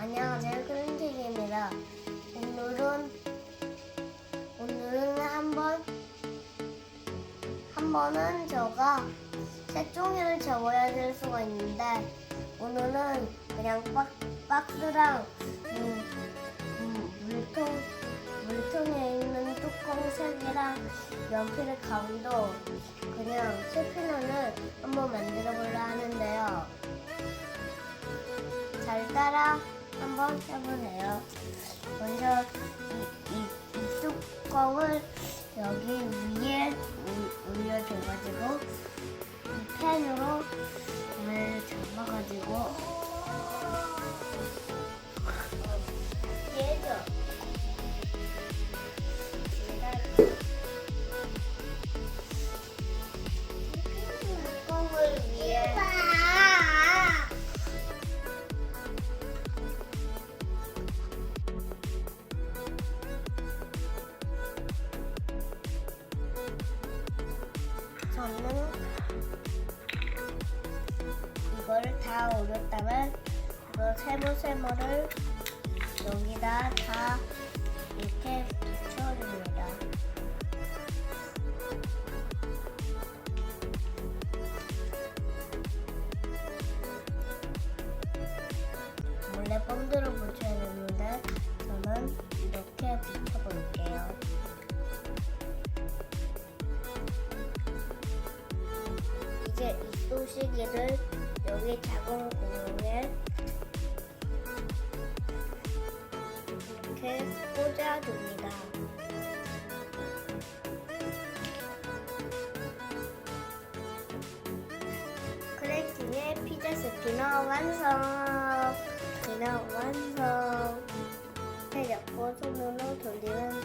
안녕하세요. 크림TV입니다. 오늘은 오늘은 한번 한 번은 제가 색종이를 접어야 될 수가 있는데 오늘은 그냥 박, 박스랑 음, 음, 물통 물통에 있는 뚜껑 색이랑 연필 가위로 그냥 칠피너를 한번 만들어 보려 하는데요. 잘 따라 한번 해보세요. 먼저 이, 뚜껑을 여기 위에 올- 올려줘가지고 이 펜으로 물 잡아가지고 저는 이거를 다 올렸다면 이거 세모세모를 여기다 다 이렇게 붙여줍니다. 원래 본드로 붙여야 되는데 저는 이렇게 붙여볼게요. 수시기를 여기 작은 공에 이렇게 꽂아줍니다. 크래킹의 피자 스피너 완성! 스피너 완성! 옆으로 손으로 돌리는